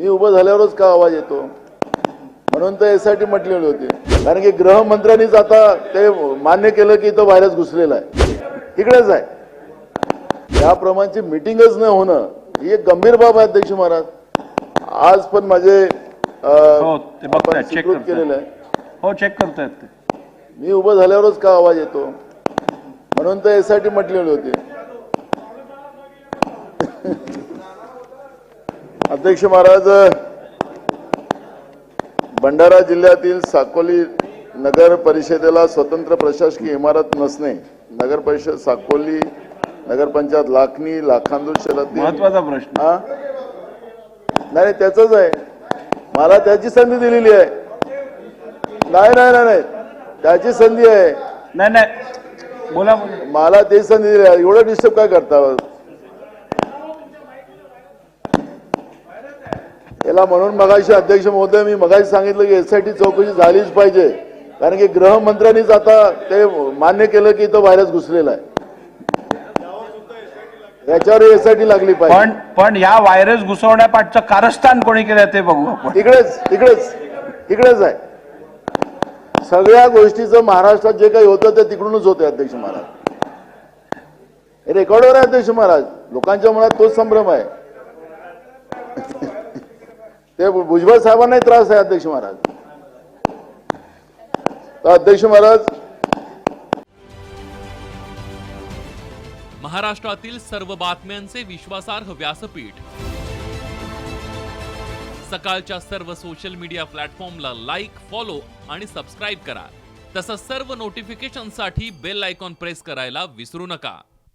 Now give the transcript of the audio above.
मी उभं झाल्यावरच का आवाज येतो? म्हणून तर यासाठी म्हटलेले होते. कारण की गृहमंत्र्यांनीच आता ते मान्य केलं की तो व्हायरस घुसलेला आहे. तिकडेच आहे. याप्रमाणची मिटिंगच न होणं ही एक गंभीर बाब आहे अध्यक्ष महाराज. आज पण माझे हो केलेलं आहे. हो चेक करतायत मी उभं झाल्यावरच का आवाज येतो? म्हणून तर यासाठी म्हटलेले होते. अध्यक्ष महाराज भंडारा जिल्ह्यातील साकोली नगर परिषदेला स्वतंत्र प्रशासकीय इमारत नसणे नगर परिषद साकोली नगरपंचायत लाखनी लाखांदूर शहरातील महत्त्वाचा प्रश्न. हा? नाही त्याच आहे. मला त्याची संधी दिलेली आहे. नाही नाही नाही त्याची संधी आहे. नाही नाही. बोला बोला. मला ते संधी दिली आहे. एवढं डिस्टर्ब काय करता? याला म्हणून मगाशी अध्यक्ष महोदय मी मगाशी सांगितलं की एसआयटी चौकशी झालीच पाहिजे. कारण की गृहमंत्र्यांनीच आता ते मान्य केलं की तो व्हायरस घुसलेला आहे. याच्यावर एसआयटी लागली पाहिजे. पण पण या व्हायरस घुसवण्यापाठचं कारस्थान कोणी केलं ते बघू आपण. तिकडेच तिकडेच तिकडेच आहे. सगळ्या गोष्टीचं महाराष्ट्रात जे काही होतं ते तिकडूनच होते अध्यक्ष महाराज. हे रेकॉर्डवर आहे अध्यक्ष महाराज. लोकांच्या मनात तोच संभ्रम आहे. ते भुजबळ साहेबांनाही त्रास आहे अध्यक्ष महाराज. तर अध्यक्ष महाराज महाराष्ट्रातील सर्व बातम्यांचे विश्वासार्ह व्यासपीठ. सकाळच्या सर्व सोशल मीडिया प्लॅटफॉर्मला लाईक फॉलो आणि सबस्क्राईब करा. तसंच सर्व नोटिफिकेशनसाठी बेल आयकॉन प्रेस करायला विसरू नका.